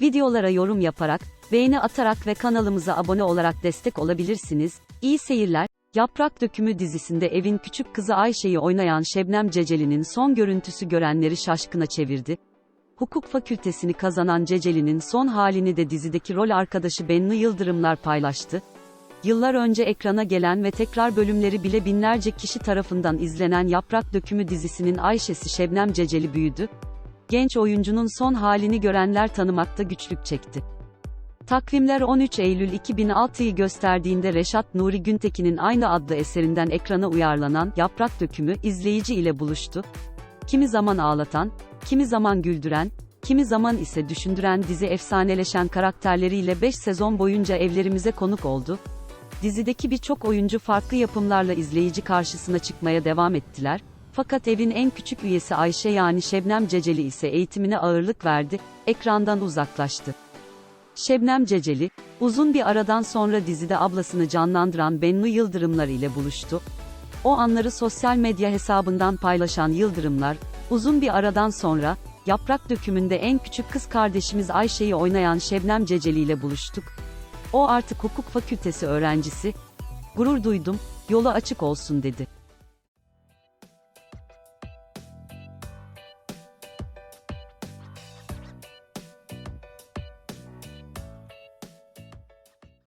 Videolara yorum yaparak, beğeni atarak ve kanalımıza abone olarak destek olabilirsiniz. İyi seyirler. Yaprak Dökümü dizisinde evin küçük kızı Ayşe'yi oynayan Şebnem Ceceli'nin son görüntüsü görenleri şaşkına çevirdi. Hukuk fakültesini kazanan Ceceli'nin son halini de dizideki rol arkadaşı Bennu Yıldırımlar paylaştı. Yıllar önce ekrana gelen ve tekrar bölümleri bile binlerce kişi tarafından izlenen Yaprak Dökümü dizisinin Ayşe'si Şebnem Ceceli büyüdü. Genç oyuncunun son halini görenler tanımakta güçlük çekti. Takvimler 13 Eylül 2006'yı gösterdiğinde Reşat Nuri Güntekin'in aynı adlı eserinden ekrana uyarlanan Yaprak Dökümü izleyici ile buluştu. Kimi zaman ağlatan, kimi zaman güldüren, kimi zaman ise düşündüren dizi efsaneleşen karakterleriyle 5 sezon boyunca evlerimize konuk oldu. Dizideki birçok oyuncu farklı yapımlarla izleyici karşısına çıkmaya devam ettiler. Fakat evin en küçük üyesi Ayşe yani Şebnem Ceceli ise eğitimine ağırlık verdi, ekrandan uzaklaştı. Şebnem Ceceli, uzun bir aradan sonra dizide ablasını canlandıran Bennu Yıldırımlar ile buluştu. O anları sosyal medya hesabından paylaşan Yıldırımlar, uzun bir aradan sonra, Yaprak Dökümü'nde en küçük kız kardeşimiz Ayşe'yi oynayan Şebnem Ceceli ile buluştuk. O artık hukuk fakültesi öğrencisi. Gurur duydum, yolu açık olsun dedi.